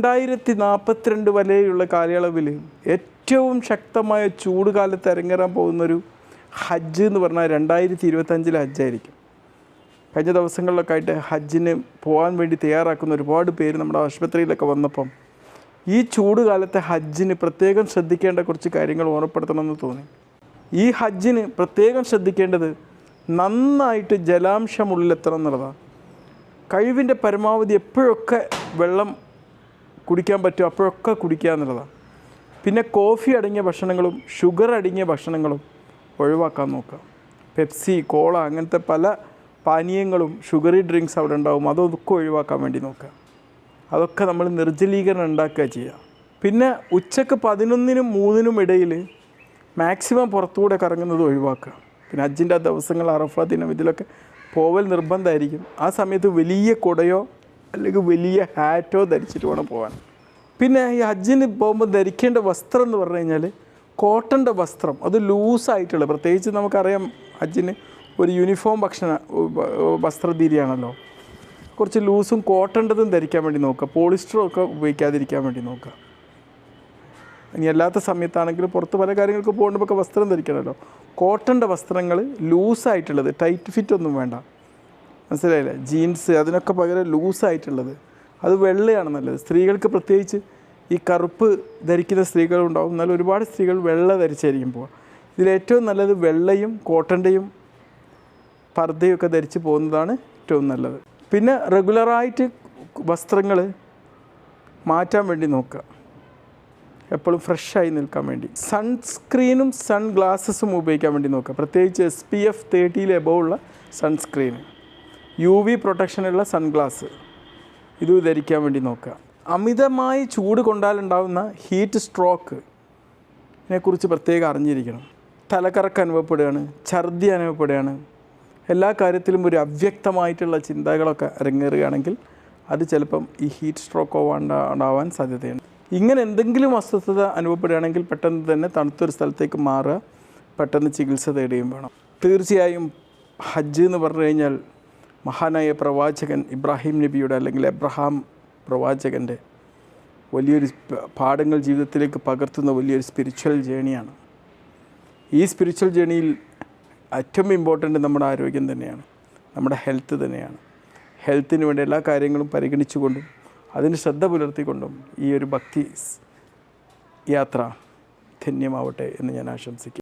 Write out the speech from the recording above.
രണ്ടായിരത്തി നാൽപ്പത്തിരണ്ട് വരെയുള്ള കാലയളവിൽ ഏറ്റവും ശക്തമായ ചൂട് കാലത്ത് ഇറങ്ങേറാൻ പോകുന്നൊരു ഹജ്ജ് എന്ന് പറഞ്ഞാൽ രണ്ടായിരത്തി ഇരുപത്തഞ്ചിലെ ഹജ്ജായിരിക്കും. കഴിഞ്ഞ ദിവസങ്ങളിലൊക്കെ ആയിട്ട് ഹജ്ജിന് പോകാൻ വേണ്ടി തയ്യാറാക്കുന്ന ഒരുപാട് പേര് നമ്മുടെ ആശുപത്രിയിലൊക്കെ വന്നപ്പം ഈ ചൂട് കാലത്തെ ഹജ്ജിന് പ്രത്യേകം ശ്രദ്ധിക്കേണ്ട കുറച്ച് കാര്യങ്ങൾ ഓർമ്മപ്പെടുത്തണമെന്ന് തോന്നി. ഈ ഹജ്ജിന് പ്രത്യേകം ശ്രദ്ധിക്കേണ്ടത് നന്നായിട്ട് ജലാംശം ഉള്ളിലെത്തണം എന്നുള്ളതാണ്. കഴിവിന്റെ പരമാവധി എപ്പോഴൊക്കെ വെള്ളം കുടിക്കാൻ പറ്റും അപ്പോഴൊക്കെ കുടിക്കുക എന്നുള്ളതാണ്. പിന്നെ കോഫി അടങ്ങിയ ഭക്ഷണങ്ങളും ഷുഗർ അടങ്ങിയ ഭക്ഷണങ്ങളും ഒഴിവാക്കാൻ നോക്കുക. പെപ്സി കോള അങ്ങനത്തെ പല പാനീയങ്ങളും ഷുഗറി ഡ്രിങ്ക്സ് അവിടെ ഉണ്ടാവും അതൊക്കെ ഒഴിവാക്കാൻ വേണ്ടി നോക്കുക. അതൊക്കെ നമ്മൾ നിർജലീകരണം ഉണ്ടാക്കുക ചെയ്യുക. പിന്നെ ഉച്ചയ്ക്ക് പതിനൊന്നിനും മൂന്നിനും ഇടയിൽ മാക്സിമം പുറത്തുകൂടെ കറങ്ങുന്നത് ഒഴിവാക്കുക. പിന്നെ അജിന്റെ ദിവസങ്ങൾ അറഫ ദിനം ഇതിലൊക്കെ പോവൽ നിർബന്ധമായിരിക്കും. ആ സമയത്ത് വലിയ കുടയോ അല്ലെങ്കിൽ വലിയ ഹാറ്റോ ധരിച്ചിട്ട് വേണം പോകാൻ. പിന്നെ ഈ ഹജ്ജിന് പോകുമ്പോൾ ധരിക്കേണ്ട വസ്ത്രം എന്ന് പറഞ്ഞു കഴിഞ്ഞാൽ കോട്ടന്റെ വസ്ത്രം. അത് ലൂസായിട്ടുള്ള പ്രത്യേകിച്ച് നമുക്കറിയാം ഹജ്ജിന് ഒരു യൂണിഫോം ഭക്ഷണ വസ്ത്രധീരിയാണല്ലോ കുറച്ച് ലൂസും കോട്ടന്റെതും ധരിക്കാൻ വേണ്ടി നോക്കുക. പോളിസ്റ്ററും ഒക്കെ ഉപയോഗിക്കാതിരിക്കാൻ വേണ്ടി നോക്കുക. ഇനി അല്ലാത്ത സമയത്താണെങ്കിൽ പുറത്ത് പല കാര്യങ്ങൾക്ക് പോകുമ്പോൾ വസ്ത്രം ധരിക്കണമല്ലോ കോട്ടന്റെ വസ്ത്രങ്ങൾ ലൂസായിട്ടുള്ളത് ടൈറ്റ് ഫിറ്റ് ഒന്നും വേണ്ട. മനസ്സിലായില്ലേ? ജീൻസ് അതിനൊക്കെ പകരം ലൂസായിട്ടുള്ളത് അത് വെള്ളയാണ് നല്ലത്. സ്ത്രീകൾക്ക് പ്രത്യേകിച്ച് ഈ കറുപ്പ് ധരിക്കുന്ന സ്ത്രീകളുണ്ടാവും എന്നാൽ ഒരുപാട് സ്ത്രീകൾ വെള്ള ധരിച്ചായിരിക്കും പോവുക. ഇതിലേറ്റവും നല്ലത് വെള്ളയും കോട്ടന്റെയും പർദ്ദയൊക്കെ ധരിച്ച് പോകുന്നതാണ് ഏറ്റവും നല്ലത്. പിന്നെ റെഗുലറായിട്ട് വസ്ത്രങ്ങൾ മാറ്റാൻ വേണ്ടി നോക്കുക. എപ്പോഴും ഫ്രഷായി നിൽക്കാൻ വേണ്ടി. സൺസ്ക്രീനും സൺ ഗ്ലാസസും ഉപയോഗിക്കാൻ വേണ്ടി നോക്കുക. പ്രത്യേകിച്ച് എസ് പി എഫ് തേർട്ടിയിൽ എബോ ഉള്ള യു വി പ്രൊട്ടക്ഷനുള്ള സൺഗ്ലാസ് ഇത് ധരിക്കാൻ വേണ്ടി നോക്കുക. അമിതമായി ചൂട് കൊണ്ടാലുണ്ടാകുന്ന ഹീറ്റ് സ്ട്രോക്ക് ഇതിനെക്കുറിച്ച് പ്രത്യേകം അറിഞ്ഞിരിക്കണം. തലകറക്കം അനുഭവപ്പെടുകയാണ് ഛർദി അനുഭവപ്പെടുകയാണ്. എല്ലാ കാര്യത്തിലും ഒരു അവ്യക്തമായിട്ടുള്ള ചിന്തകളൊക്കെ അരങ്ങേറുകയാണെങ്കിൽ അത് ചിലപ്പം ഈ ഹീറ്റ് സ്ട്രോക്കോ ഉണ്ടാവാൻ സാധ്യതയുണ്ട്. ഇങ്ങനെ എന്തെങ്കിലും അസ്വസ്ഥത അനുഭവപ്പെടുകയാണെങ്കിൽ പെട്ടെന്ന് തന്നെ തണുത്തൊരു സ്ഥലത്തേക്ക് മാറുക പെട്ടെന്ന് ചികിത്സ തേടുകയും വേണം. തീർച്ചയായും ഹജ്ജ് എന്ന് പറഞ്ഞു കഴിഞ്ഞാൽ മഹാനായ പ്രവാചകൻ ഇബ്രാഹിം നബിയുടെ അല്ലെങ്കിൽ എബ്രഹാം പ്രവാചകന്റെ വലിയൊരു പാഠങ്ങൾ ജീവിതത്തിലേക്ക് പകർത്തുന്ന വലിയൊരു സ്പിരിച്വൽ ജേണിയാണ് ഈ സ്പിരിച്വൽ ജേണിയിൽ ഏറ്റവും ഇമ്പോർട്ടന്റ് നമ്മുടെ ആരോഗ്യം തന്നെയാണ്. നമ്മുടെ ഹെൽത്ത് തന്നെയാണ്. ഹെൽത്തിന് വേണ്ട എല്ലാ കാര്യങ്ങളും പരിഗണിച്ചുകൊണ്ടും അതിന് ശ്രദ്ധ പുലർത്തിക്കൊണ്ടും ഈ ഒരു ഭക്തി യാത്ര ധന്യമാവട്ടെ എന്ന് ഞാൻ ആശംസിക്കുന്നു.